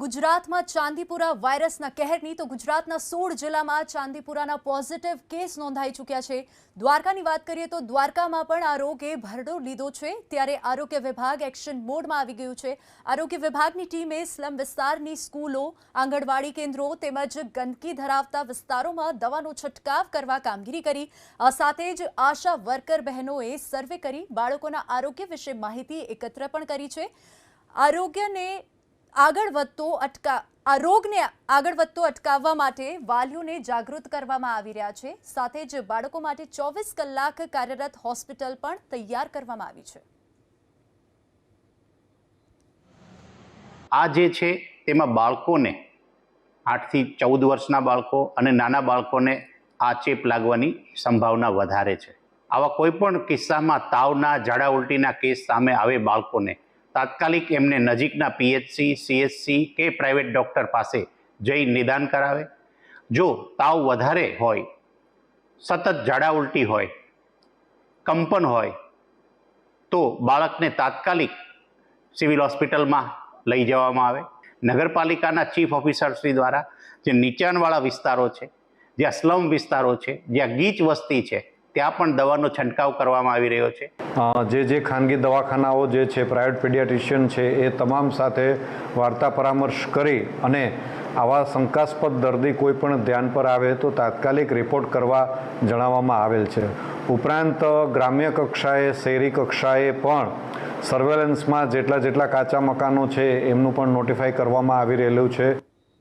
ગુજરાતમાં ચાંદીપુરા વાયરસના કહેરની, તો ગુજરાતના સોળ જિલ્લામાં ચાંદીપુરાના પોઝિટિવ કેસ નોંધાઈ ચૂક્યા છે. દ્વારકાની વાત કરીએ તો દ્વારકામાં પણ આ રોગે ભરડો લીધો છે. ત્યારે આરોગ્ય વિભાગ એક્શન મોડમાં આવી ગયું છે. આરોગ્ય વિભાગની ટીમે સ્લમ વિસ્તારની સ્કૂલો, આંગણવાડી કેન્દ્રો તેમજ ગંદકી ધરાવતા વિસ્તારોમાં દવાનો છંટકાવ કરવા કામગીરી કરી. આ સાથે જ આશા વર્કર બહેનોએ સર્વે કરી. બાળકોના આરોગ્ય વિશે માહિતી એકત્ર પણ કરી છે. આરોગ્યને આગળ વધતો અટકા, આ રોગને આગળ વધતો અટકાવવા માટે વાલીઓને જાગૃત કરવામાં આવી રહ્યા છે. સાથે જ બાળકો માટે ચોવીસ કલાક કાર્યરત હોસ્પિટલ પણ તૈયાર કરવામાં આવી છે. આ જે છે, તેમાં બાળકોને આઠથી ચૌદ વર્ષના બાળકો અને નાના બાળકોને આ ચેપ લાગવાની સંભાવના વધારે છે. આવા કોઈ પણ કિસ્સામાં તાવના, ઝાડા ઉલટીના કેસ સામે આવે બાળકોને તાત્કાલિક એમને નજીકના પીએચસી સીએચસી કે પ્રાઇવેટ ડૉક્ટર પાસે જઈ નિદાન કરાવે. જો તાવ વધારે હોય, સતત ઝાડા ઉલટી હોય, કંપન હોય, તો બાળકને તાત્કાલિક સિવિલ હોસ્પિટલમાં લઈ જવામાં આવે. નગરપાલિકાના ચીફ ઓફિસરશ્રી દ્વારા જે નીચાણવાળા વિસ્તારો છે, જ્યાં સ્લમ વિસ્તારો છે, જ્યાં ગીચ વસ્તી છે ત્યાં પણ દવાનો છંટકાવ કરવામાં આવી રહ્યો છે? જે જે ખાનગી દવાખાનાઓ જે છે, પ્રાઇવેટ પીડિયાટ્રિશિયન છે, એ તમામ સાથે વાર્તા પરામર્શ કરી અને આવા શંકાસ્પદ દર્દી કોઈ પણ ધ્યાન પર આવે તો તાત્કાલિક રિપોર્ટ કરવા જણાવવામાં આવેલ છે. ઉપરાંત, ગ્રામ્ય કક્ષાએ, શહેરી કક્ષાએ પણ સર્વેલન્સમાં જેટલા જેટલા કાચા મકાનો છે, એમનું પણ નોટિફાઈ કરવામાં આવી રહેલું છે.